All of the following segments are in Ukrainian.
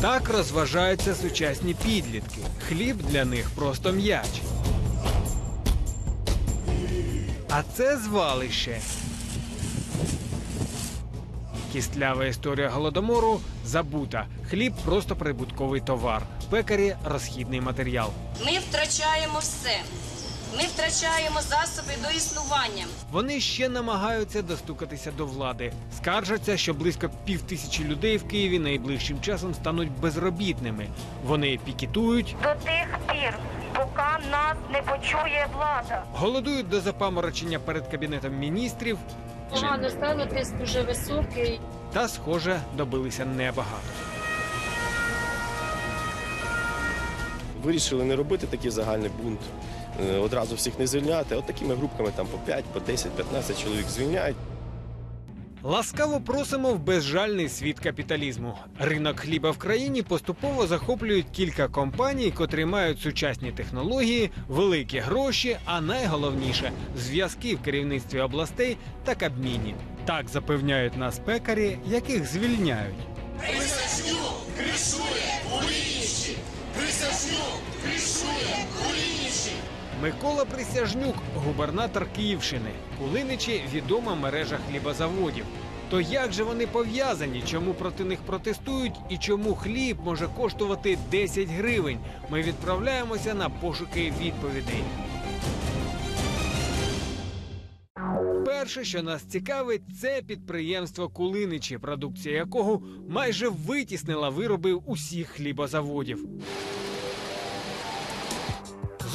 Так розважаються сучасні підлітки. Хліб для них просто м'яч. А це звалище. Кістлява історія голодомору забута. Хліб просто прибутковий товар. Пекарі розхідний матеріал. Ми втрачаємо все. Ми втрачаємо засоби до існування. Вони ще намагаються достукатися до влади. Скаржаться, що близько півтисячі людей в Києві найближчим часом стануть безробітними. Вони пікетують, до тих пір, поки нас не почує влада. голодують до запаморочення перед кабінетом міністрів Погано стало, тиск дуже високий. та, схоже, добилися небагато. Вирішили не робити такий загальний бунт, одразу всіх не звільняти. От такими групками там по 5, по 10, 15 чоловік звільняють. Ласкаво просимо в безжальний світ капіталізму. Ринок хліба в країні поступово захоплюють кілька компаній, котрі мають сучасні технології, великі гроші, а найголовніше зв'язки в керівництві областей та Кабміні. Так запевняють нас пекарі, яких звільняють. Микола Присяжнюк, губернатор Київщини. Кулиничі відома мережа хлібозаводів. То як же вони пов'язані? Чому проти них протестують і чому хліб може коштувати 10 гривень? Ми відправляємося на пошуки відповідей. Перше, що нас цікавить, це підприємство Кулиничі, продукція якого майже витіснила вироби усіх хлібозаводів.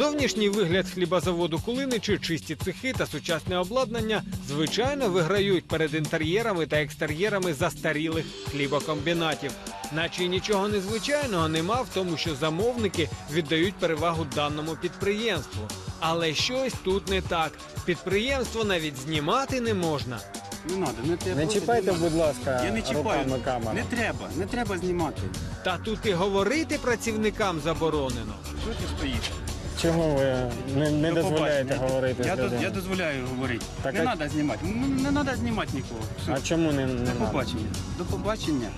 Зовнішній вигляд хлібозаводу Кулиничі, чисті цехи та сучасне обладнання звичайно виграють перед інтер'єрами та екстер'єрами застарілих хлібокомбінатів. Наче й нічого незвичайного нема в тому, що замовники віддають перевагу даному підприємству. Але щось тут не так. Підприємство навіть знімати не можна. Не треба, не треба. Не чіпайте, будь ласка, Я не чіпаю. руками камеру. Не треба, не треба знімати. Та тут і говорити працівникам заборонено. Що ти стоїш? Чому ви не, не До дозволяєте говорити Я, з до- людьми? я дозволяю говорити. Так, не а- треба знімати. Ну, Не треба знімати нікого. Все. А чому не, не До надо? побачення. До побачення.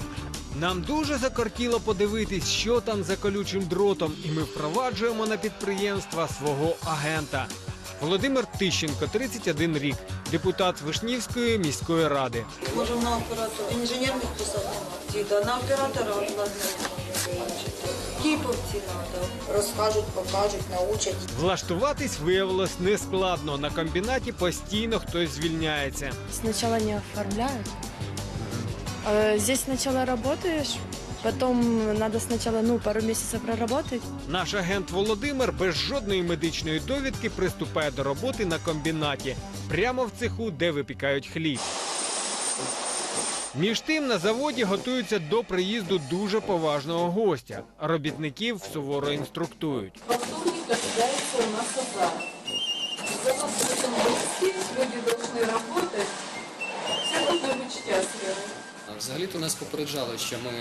Нам дуже закортіло подивитись, що там за колючим дротом, і ми впроваджуємо на підприємства свого агента. Володимир Тищенко, 31 рік, депутат Вишнівської міської ради. Може на оператора інженерних посад нема. Діда, на оператора обладнання. Кіповці треба. Розкажуть, покажуть, научать. Влаштуватись виявилось нескладно. На комбінаті постійно хтось звільняється. Сначала не оформляют. Э, Здесь сначала работаешь, потом надо сначала, ну, пару месяцев проработать. Наш агент Володимир без жодної медичної довідки приступає до роботи на комбінаті, прямо в цеху, де випікають хліб. Між тим на заводі готуються до приїзду дуже поважного гостя. Робітників суворо інструктують. Подсолнух ожидается у нас азар. Завод в этом месте, люди должны работать, все должны быть счастливы. А Взагалі-то нас попереджали, що ми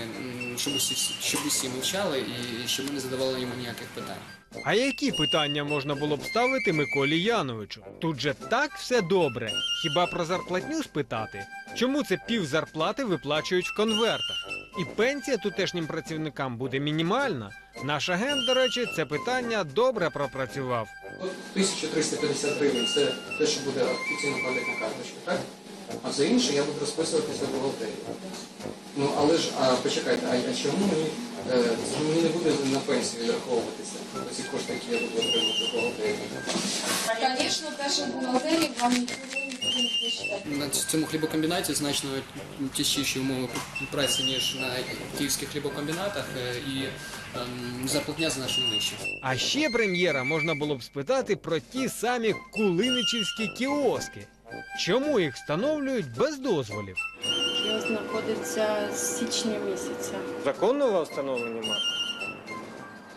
щоб усі, щоб усі мовчали і що ми не задавали йому ніяких питань. А які питання можна було б ставити Миколі Яновичу? Тут же так все добре. Хіба про зарплатню спитати? Чому це пів зарплати виплачують в конвертах? І пенсія тутешнім працівникам буде мінімальна. Наш агент, до речі, це питання добре пропрацював. 1350 гривень це те, що буде офіційно падати на карточку, так? А все інше я буду розписуватися в бухгалтерії. Ну але ж, а почекайте, а, а чому мені, е, мені не буде на пенсію відраховуватися? Ці кошти, які я буду отримувати в бухгалтерії. Конечно, даже в бухгалтерии вам ничего не посчитать. На цьому хлібокомбінаті значно тяжчіші умови праці, ніж на київських хлібокомбінатах, е, і ем, зарплатня значно нижча. А ще прем'єра можна було б спитати про ті самі кулиничівські кіоски. Чому їх встановлюють без дозволів? Його знаходиться з січня місяця. Законного у вас?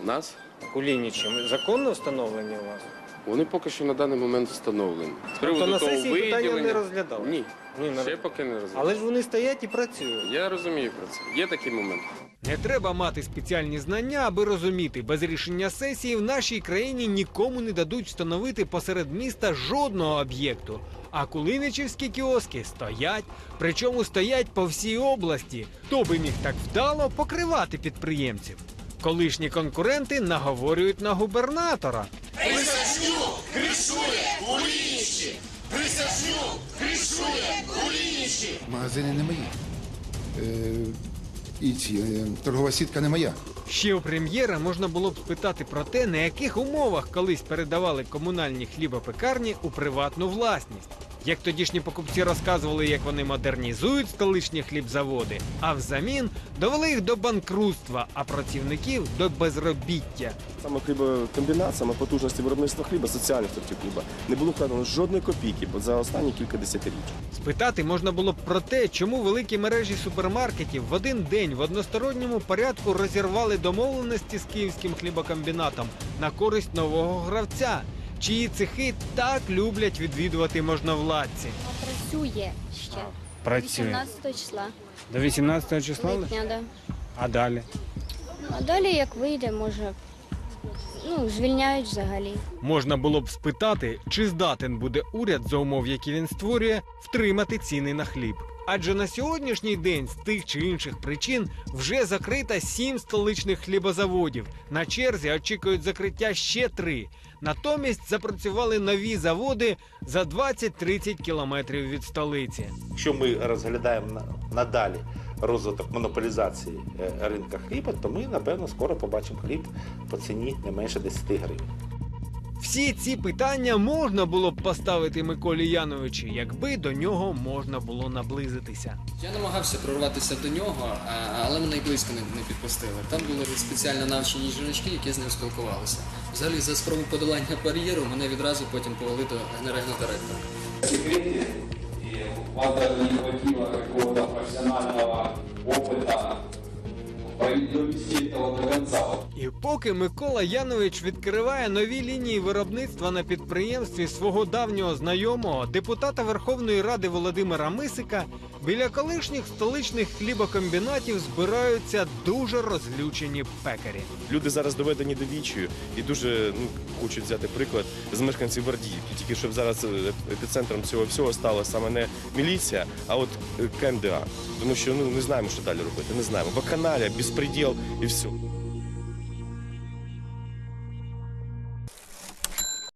У нас Кулінічі, законно встановлені у вас? вони поки що на даний момент встановлені. З приводу Тобто на сесії питання не розглядали? Ні. Ні, на- Ще поки не розумію. Але ж вони стоять і працюють. Я розумію про це. Є такий момент. Не треба мати спеціальні знання, аби розуміти, без рішення сесії в нашій країні нікому не дадуть встановити посеред міста жодного об'єкту. А кулиничівські кіоски стоять, причому стоять по всій області. Хто би міг так вдало покривати підприємців? Колишні конкуренти наговорюють на губернатора. Магазини не мої. Е, і ці, е, торгова сітка не моя. Ще у прем'єра можна було б спитати про те, на яких умовах колись передавали комунальні хлібопекарні у приватну власність. Як тодішні покупці розказували, як вони модернізують столичні хлібзаводи, а взамін довели їх до банкрутства, а працівників до безробіття. Саме хлібокомбінат, саме потужності виробництва хліба, соціальних сортів хліба, не було вкладено жодної копійки за останні кілька десятиріч. Спитати можна було б про те, чому великі мережі супермаркетів в один день в односторонньому порядку розірвали домовленості з київським хлібокомбінатом на користь нового гравця, чиї цехи так люблять відвідувати можновладці. Працює ще. Працює 18 числа. до 18 числа. Липня, да. А далі А далі як вийде, може. Ну, звільняють взагалі. можна було б спитати, чи здатен буде уряд за умов, які він створює, втримати ціни на хліб. Адже на сьогоднішній день з тих чи інших причин вже закрита сім столичних хлібозаводів. На черзі очікують закриття ще три. Натомість запрацювали нові заводи за 20-30 кілометрів від столиці. Якщо ми розглядаємо на- надалі розвиток монополізації е, ринка хліба, то ми напевно скоро побачимо хліб по ціні не менше 10 гривень. Всі ці питання можна було б поставити Миколі Яновичу, якби до нього можна було наблизитися. Я намагався прорватися до нього, але мене й близько не, не підпустили. Там були спеціально навчені жіночки, які з ним спілкувалися. Взагалі, за спробу подолання бар'єру мене відразу потім повели до генерального директора. секрете, і вам даже не хватило какого-то І поки Микола Янович відкриває нові лінії виробництва на підприємстві свого давнього знайомого, депутата Верховної Ради Володимира Мисика, біля колишніх столичних хлібокомбінатів збираються дуже розлючені пекарі. Люди зараз доведені до вічію і дуже ну, хочуть взяти приклад з мешканців Вардіївки. Тільки щоб зараз е, епіцентром цього всього стала саме не міліція, а от е, КМДА. Тому що ну не знаємо, що далі робити. Не знаємо. Вакханалія, безпреділ и все.